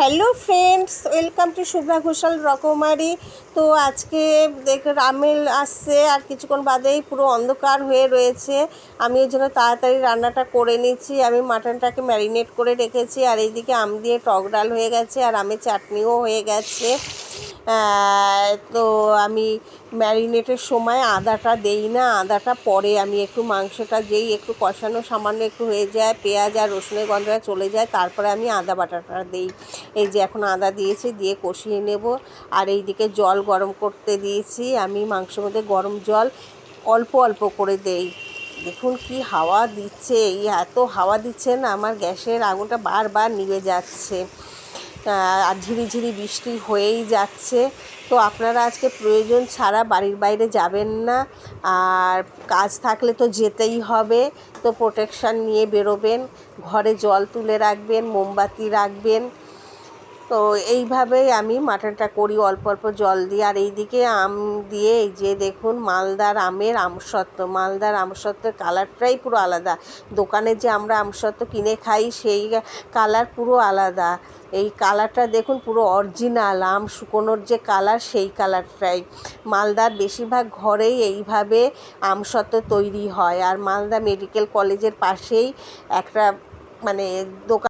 Hello friends, welcome to Shubhra Ghoshal রকমারি। তো আজকে দেখ, রামেল আসছে, আর কিছুক্ষণ বাদেই পুরো অন্ধকার হয়ে রয়েছে। আমি ওই জন্য তাড়াতাড়ি রান্নাটা করে নিচ্ছি। আমি মাটনটাকে ম্যারিনেট করে রেখেছি, আর এইদিকে আম দিয়ে টক ডাল হয়ে গেছে, আর আমের চাটনিও হয়ে গেছে। তো আমি ম্যারিনেটের সময় আদাটা দেই না। আদাটা পরে আমি একটু মাংসটা যেই একটু কষানো সামান্য একটু হয়ে যায়, পেঁয়াজ আর রসুনের গন্ধটা চলে যায়, তারপরে আমি আদা বাটাটা দিই। এই যে এখন আদা দিয়েছি, দিয়ে কষিয়ে নেব। আর এইদিকে জল গরম করতে দিয়েছি। আমি মাংসের মধ্যে গরম জল অল্প অল্প করে দেই। দেখুন কি হাওয়া দিচ্ছে। এই এত হাওয়া দিচ্ছে না, আমার গ্যাসের আগুনটা বারবার নিভে যাচ্ছে। আর ঝিরিঝিরি বৃষ্টি হয়েই যাচ্ছে। তো আপনারা আজকে প্রয়োজন ছাড়া বাড়ির বাইরে যাবেন না। আর কাজ থাকলে তো যেতেই হবে। তো প্রোটেকশান নিয়ে বেরোবেন। ঘরে জল তুলে রাখবেন, মোমবাতি রাখবেন। তো এইভাবেই আমি মাটনটা করি, অল্প অল্প জল দিয়ে। আর এইদিকে আম দিয়ে এই যে দেখুন, মালদার আমের আমসত্ত্ব। মালদার আমসত্ত্বের কালারটাই পুরো আলাদা। দোকানে যে আমরা আমসত্ত্ব কিনে খাই, সেই কালার পুরো আলাদা। এই কালারটা দেখুন, পুরো অরিজিনাল আম শুকোনোর যে কালার সেই কালারটাই। মালদার বেশিরভাগ ঘরেই এইভাবে আমসত্ব তৈরি হয়। আর মালদা মেডিকেল কলেজের পাশেই একটা মানে দোকান